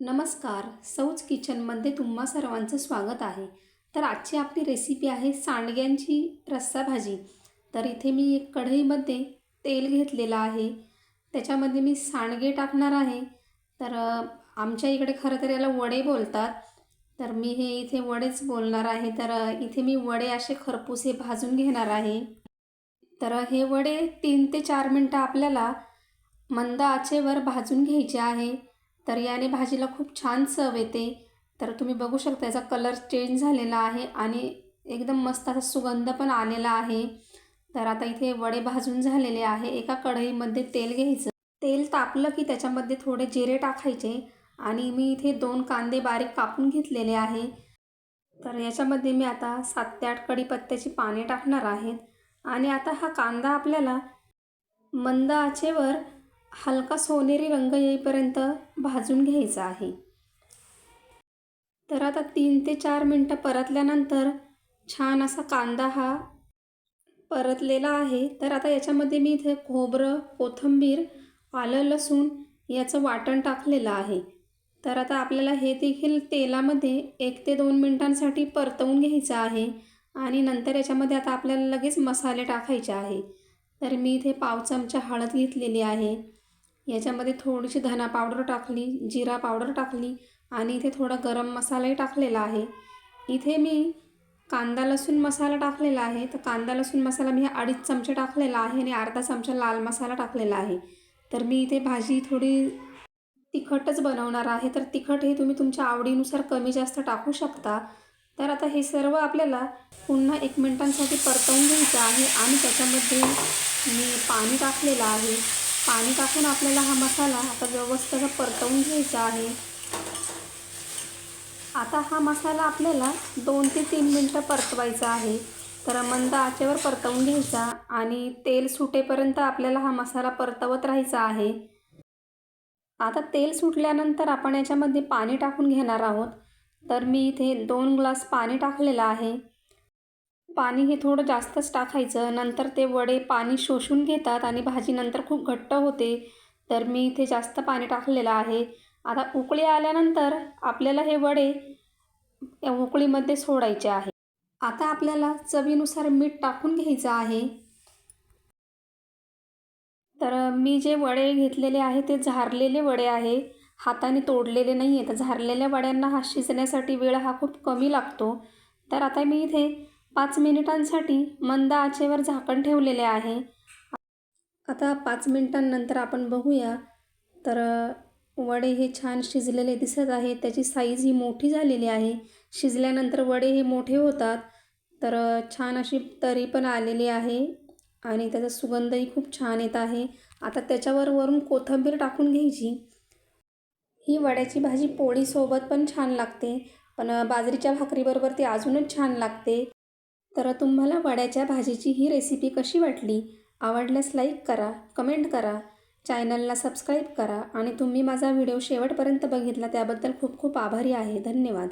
नमस्कार सौज किचनमध्ये तुम्हा सर्वांचं स्वागत आहे. तर आजची आपली रेसिपी आहे सांडग्यांची रस्सा भाजी. तर इथे मी एक कढईमध्ये तेल घेतलेलं आहे. त्याच्यामध्ये मी सांडगे टाकणार आहे. तर आमच्या इकडे खरं तर याला वडे बोलतात. तर मी हे इथे वडेच बोलणार आहे. तर इथे मी वडे असे खरपूसे भाजून घेणार आहे. तर हे वडे तीन ते चार मिनटं आपल्याला मंद आचेवर भाजून घ्यायचे आहे. तर याने भाजीला खूप छान चव येते. तर तुम्ही बघू शकता याचा कलर चेंज झालेला आहे आणि एकदम मस्त असा सुगंध पण आलेला आहे. तर आता इथे वडे भाजून झालेले आहे. एका कढईमध्ये तेल घ्यायचं. तेल तापलं की त्याच्यामध्ये थोडे जिरे टाकायचे आणि मी इथे दोन कांदे बारीक कापून घेतलेले आहे. तर याच्यामध्ये मी आता सात ते आठ कढीपत्त्याची पाने टाकणार आहेत आणि आता हा कांदा आपल्याला मंद आचेवर हलका सोनेरी रंग येईपर्यंत भाजून घ्यायचा आहे. तर आता तीन ते चार मिनटं परतल्यानंतर छान असा कांदा हा परतलेला आहे. तर आता याच्यामध्ये मी इथे खोबरं कोथिंबीर आलं लसूण याचं वाटण टाकलेलं आहे. तर आता आपल्याला हे देखील तेलामध्ये एक ते दोन मिनटांसाठी परतवून घ्यायचं आहे आणि नंतर याच्यामध्ये आता आपल्याला लगेच मसाले टाकायचे आहे. तर मी इथे पाव चमचा हळद घेतलेली आहे. याच्यामध्ये थोडीशी धना पावडर टाकली जिरा पावडर टाकली आणि इथे थोडा गरम मसालाही टाकलेला आहे. इथे मी कांदा लसूण मसाला टाकलेला आहे. तर कांदा लसूण मसाला मी अडीच चमचे टाकलेला आहे आणि अर्धा चमचा लाल मसाला टाकलेला आहे. तर मी इथे भाजी थोडी तिखटच बनवणार आहे. तर तिखट हे तुम्ही तुमच्या आवडीनुसार कमी जास्त टाकू शकता. तर आता हे सर्व आपल्याला पुन्हा एक मिनटांसाठी परतवून घ्यायचं आहे आणि त्याच्यामध्ये मी पाणी टाकलेलं आहे. पाणी टाकून आपल्याला हा मसाला आता व्यवस्थित परतवून घ्यायचा आहे. आता हा मसाला आपल्याला दोन ते तीन मिनटं परतवायचा आहे. तर मंद आचेवर परतवून घ्यायचा आणि तेल सुटेपर्यंत आपल्याला हा मसाला परतवत राहायचा आहे. आता तेल सुटल्यानंतर आपण याच्यामध्ये पाणी टाकून घेणार आहोत. तर मी इथे दोन ग्लास पाणी टाकलेलं आहे. पाणी हे थोडं जास्तच टाकायचं. नंतर ते वडे पाणी शोषून घेतात आणि भाजी नंतर खूप घट्ट होते. तर मी इथे जास्त पाणी टाकलेलं आहे. आता उकळी आल्यानंतर आपल्याला हे वडे या उकळीमध्ये सोडायचे आहे. आता आपल्याला चवीनुसार मीठ टाकून घ्यायचं आहे. तर मी जे वडे घेतलेले आहे ते झारलेले वडे आहे. हाताने तोडलेले नाही आहे तर झारलेल्या वड्यांना हा शिजण्यासाठी वेळ हा खूप कमी लागतो. तर आता मी इथे पाच मिनिटांसाठी मंद आचेवर झाकण ठेवलेले आहे. आता पाच मिनिटांनंतर आपण बघूया. तर वडे हे छान शिजलेले दिसत आहे त्याची साईज ही मोठी झालेली आहे. शिजल्यानंतर वडे हे मोठे होतात. तर छान अशी तरी पण आलेली आहे आणि त्याचा सुगंधही खूप छान येत आहे. आता त्याच्यावर वरून कोथिंबीर टाकून घ्यायची. ही वड्याची भाजी पोळीसोबत पण छान लागते. पण बाजरीच्या भाकरीबरोबर ती अजूनच छान लागते. तर तुम्हाला वड्याच्या भाजीची ही रेसिपी कशी वाटली? आवडल्यास लाईक करा कमेंट करा चॅनलला सबस्क्राईब करा आणि तुम्ही माझा व्हिडिओ शेवटपर्यंत बघितला त्याबद्दल खूप खूप आभारी आहे. धन्यवाद.